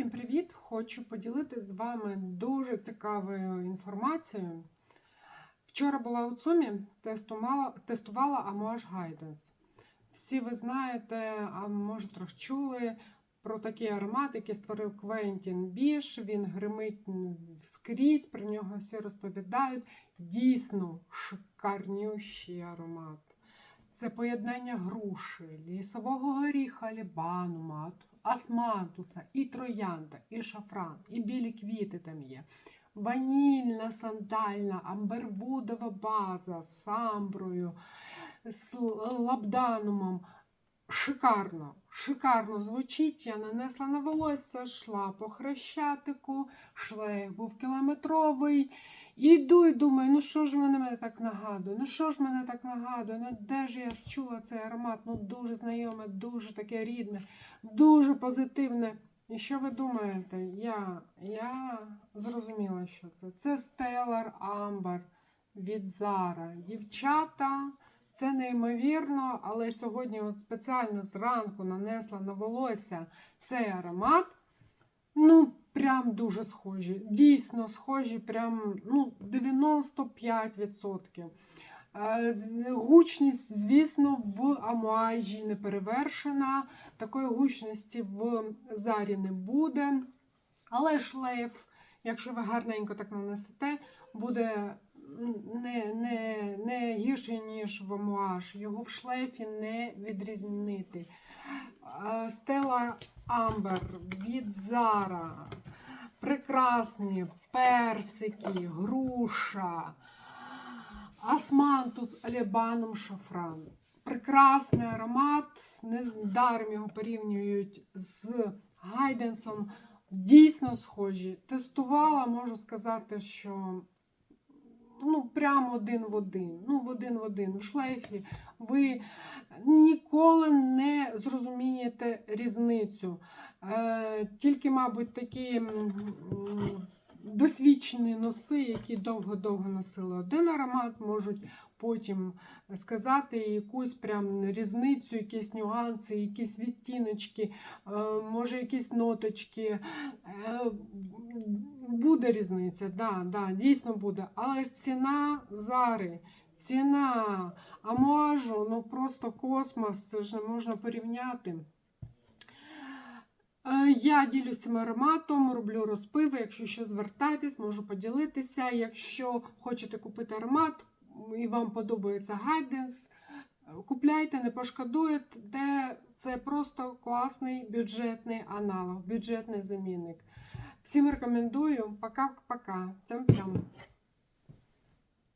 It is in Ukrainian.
Всім привіт! Хочу поділитися з вами дуже цікавою інформацією. Вчора була у ЦУМі, тестувала, тестувала Amouage Guidance. Всі ви знаєте, а може трошки чули про такий аромат, який створив Квентін Біш. Він гримить скрізь, про нього всі розповідають. Дійсно шикарнющий аромат. Це поєднання груші, лісового горіха, лібанума, асмантуса, і троянда, і шафран, і білі квіти там є. Ванільна, сандальна, амбервудова база з самброю, з лабданумом. Шикарно, шикарно звучить. Я нанесла на волосся, йшла по хрещатику, шлейф був кілометровий. Іду і думаю, ну що ж мене, мене так нагадує? Ну що ж мене так нагадує? Ну де ж я чула цей аромат? Ну дуже знайоме, дуже таке рідне, дуже позитивне. І що ви думаєте? Я, я зрозуміла, що це. Це Stellar Amber від Zara. Дівчата, це неймовірно, але сьогодні от спеціально зранку нанесла на волосся цей аромат. Ну, прям дуже схожі. Дійсно схожі, прям ну, 95%. Е, Гучність, звісно, в амуажі не перевершена. Такої гучності в зарі не буде. Але шлейф, якщо ви гарненько так нанесете, буде не, не, не гірший, ніж в амуаж. Його в шлейфі не відрізнити. Стела Амбер від Zara. Прекрасні персики, груша, асмантус, алібанум, шафран. Прекрасний аромат. Недаром його порівнюють з гайденсом. Дійсно схожі. Тестувала, можу сказати, що ну, прямо один в один. Ну, в один в один. В шлейфі ви ніколи не зрозумієте різницю. Е, тільки, мабуть, такі досвідчені носи, які довго-довго носили один аромат, можуть потім сказати якусь прям різницю, якісь нюанси, якісь відтіночки, е, може, якісь ноточки. Е, Буде різниця, да, да, дійсно буде. Але ціна зари, ціна амуажу, ну просто космос, це ж не можна порівняти. Я ділюсь цим ароматом, роблю розпиви. Якщо що звертайтесь, можу поділитися. Якщо хочете купити аромат і вам подобається гайденс, купляйте, не пошкодуєте. Це просто класний бюджетний аналог, бюджетний замінник. Всім рекомендую. Пока-пока. Цям-цям.